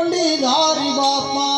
पंडित हरी बापा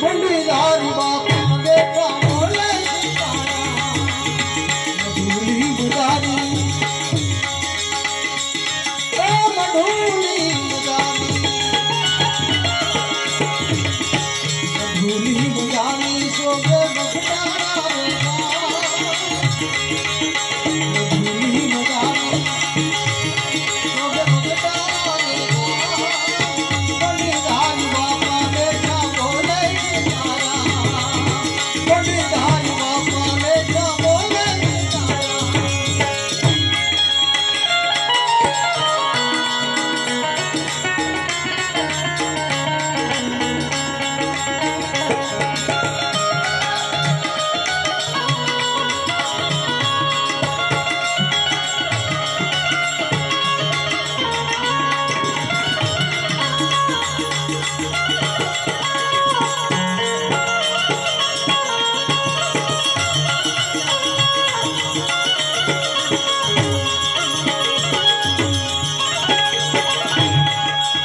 બંડીધારી બાપા બેટા બોલે સીતારામ. મધુરી Música